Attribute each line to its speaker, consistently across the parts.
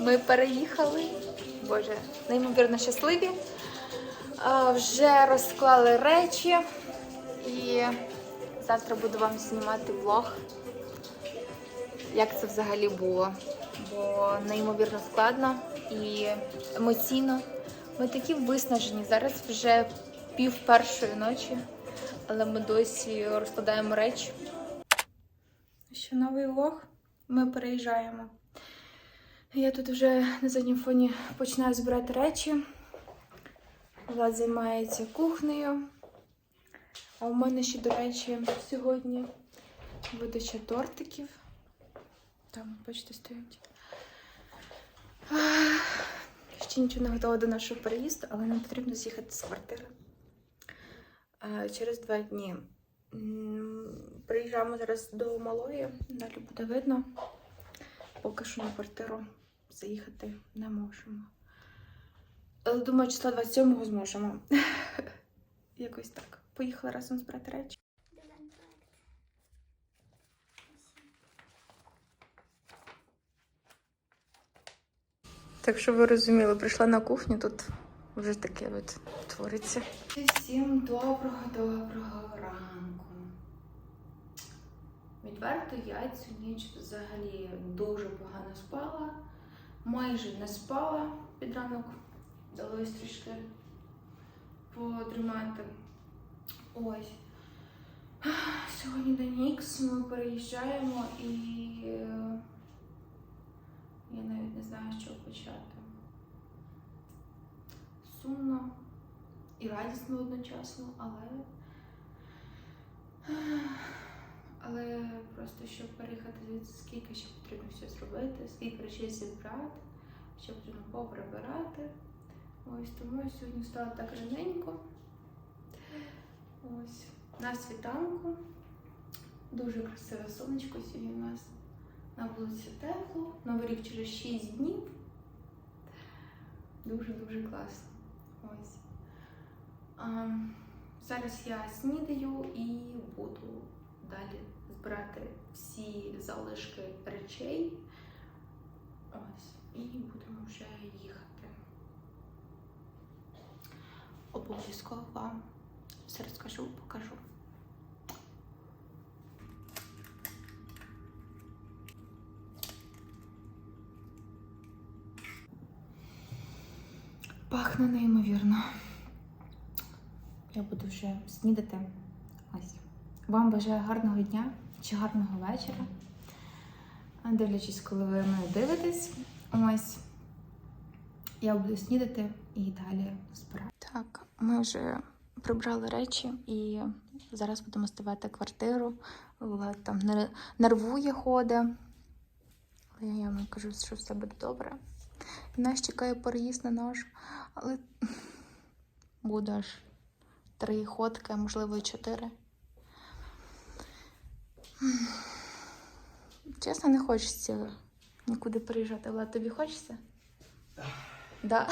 Speaker 1: Ми переїхали. Боже, неймовірно щасливі. Вже розклали речі і завтра буду вам знімати влог. Як це взагалі було? Бо неймовірно складно і емоційно. Ми такі виснажені. Зараз вже пів першої ночі, але ми досі розкладаємо речі. Що новий влог? Ми переїжджаємо. Я тут вже на задньому фоні починаю збирати речі. Влад займається кухнею. А у мене ще, до речі, сьогодні видача тортиків. Там, бачите, стоять. Ще нічого не готова до нашого переїзду, але нам потрібно з'їхати з квартири. Через два дні. Приїжджаємо зараз до малої, далі буде видно. Поки що на квартиру заїхати не можемо. Але думаю, числа 27-го зможемо. Якось так. Поїхали разом збирати речі. Так що ви розуміли, прийшла на кухню, тут вже таке от твориться. Всім доброго, доброго ранку. Відверто я цю ніч взагалі дуже погано спала, майже не спала під ранок, вдалося трішки потримати. Ось. Сьогодні день Ікс, ми переїжджаємо і е, я навіть не знаю, з чого почати. Сумно і радісно одночасно, але. Просто щоб переїхати скільки ще потрібно все зробити, скільки речей зібрати, що потрібно поприбирати. Ось тому я сьогодні стала так раненько. Ось на світанку. Дуже красиве сонечко сьогодні у нас. На вулиці тепло. Новий рік через 6 днів. Дуже-дуже класно. Ось. А, зараз я снідаю і буду далі збирати всі залишки речей. Ось. І будемо вже їхати. Обов'язково вам все розкажу, покажу. Пахне неймовірно. Я буду вже снідати. Ось. Вам бажаю гарного дня чи гарного вечора. Дивлячись, коли ви мене дивитесь. Ось. Я буду снідати і далі збирати. Так, ми вже прибрали речі і зараз будемо ставати квартиру. Влад там нервує ходить. Але я йому кажу, що все буде добре. І нас чекає переїзд на наш, але буде аж три ходки, можливо і чотири. Чесно, не хочеться нікуди приїжджати. Влад, тобі хочеться? Да.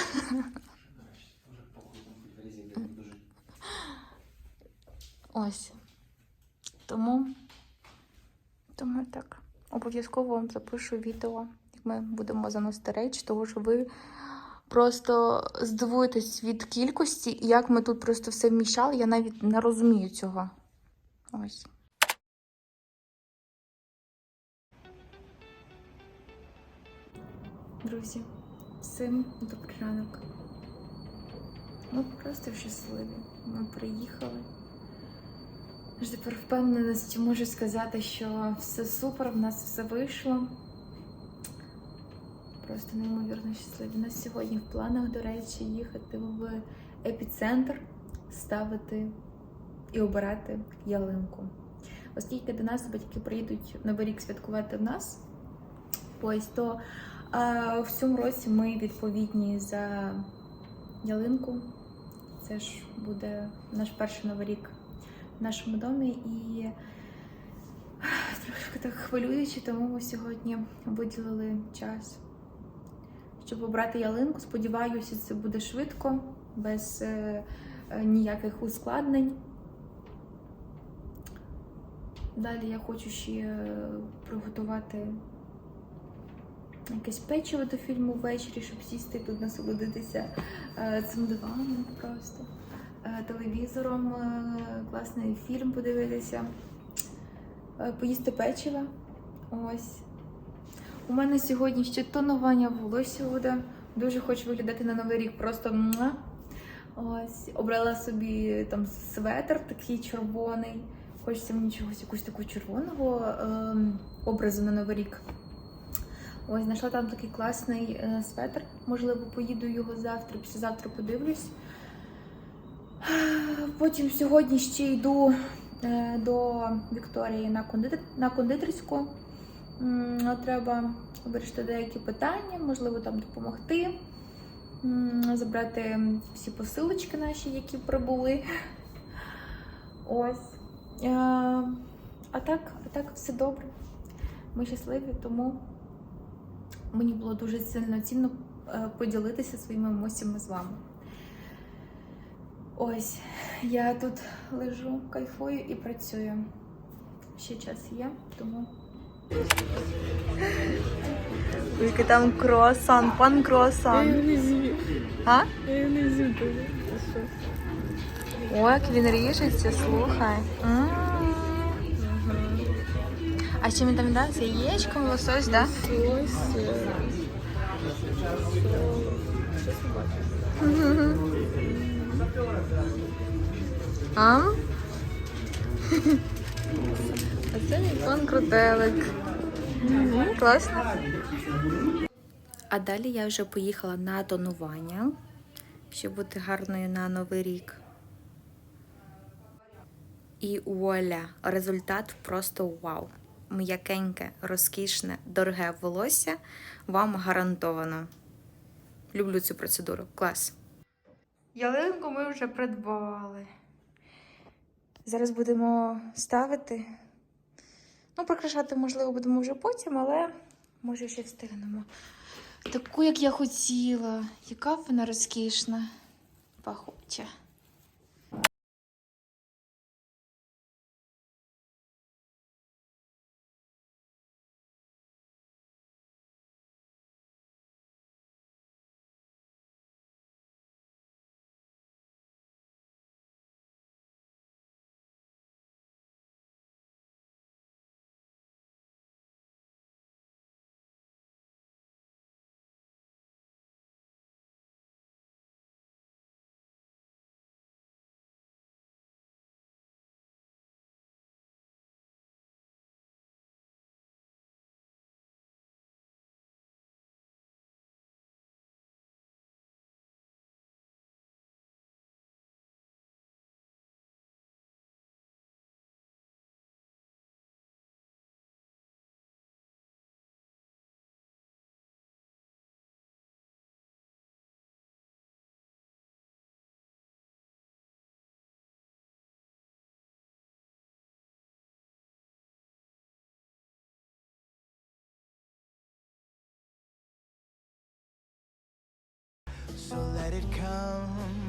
Speaker 2: Блядь, дуже.
Speaker 1: Ось. Тому, тому так. Обов'язково вам запишу відео, як ми будемо заносити речі, тому що ви просто здивуєтесь від кількості, і як ми тут просто все вміщали, я навіть не розумію цього. Ось. Друзі, всім добрий ранок. Ми просто щасливі. Ми приїхали. Аж тепер впевненості можу сказати, що все супер, в нас все вийшло. Просто неймовірно щасливі. У нас сьогодні в планах, до речі, їхати в епіцентр, ставити і обирати ялинку. Оскільки до нас батьки приїдуть Новий рік святкувати в нас, ось то а, в цьому році ми відповідні за ялинку. Це ж буде наш перший новий рік в нашому домі і трошки так хвилююче, тому ми сьогодні виділили час, щоб обрати ялинку. Сподіваюся, це буде швидко, без е, е, ніяких ускладнень. Далі я хочу ще е, приготувати якесь печиво до фільму ввечері, щоб сісти тут насолодитися е, цим диваном просто. Е, телевізором, е, класний фільм подивитися, е, поїсти печиво. Ось. У мене сьогодні ще тонування волосся буде. Дуже хочу виглядати на новий рік просто. Ось, обрала собі там светр такий червоний. Хочеться мені чогось якусь таку червоного ем, образу на новий рік. Ось, знайшла там такий класний е, светр. Можливо, поїду його завтра, післязавтра подивлюсь. Потім сьогодні ще йду е, до Вікторії на, кондитер, на кондитерську. М, Треба вирішити деякі питання, можливо, там допомогти, М, забрати всі посилочки наші, які прибули. Ось. Е, А так, а так все добре. Ми щасливі, тому мені було дуже сильно цінно е, поділитися своїми емоціями з вами. Ось, я тут лежу, кайфую і працюю. Ще час є, тому
Speaker 3: Тільки там круасан, пан круасан. А?
Speaker 4: Я не зюбила.
Speaker 3: О, як він ріжеться, слухай. М. А що він там дав? З яєчком, лосось, да? А? А це мій пан крутелик. Класно. А далі я вже поїхала на тонування, щоб бути гарною на новий рік. І вуаля, результат просто вау. М'якеньке, розкішне, дороге волосся вам гарантовано. Люблю цю процедуру. Клас. Ялинку ми вже придбали. Зараз будемо ставити. Ну, прикрашати, можливо, будемо вже потім, але може ще встигнемо. Таку, як я хотіла. Яка вона розкішна, пахуча.
Speaker 5: Let it come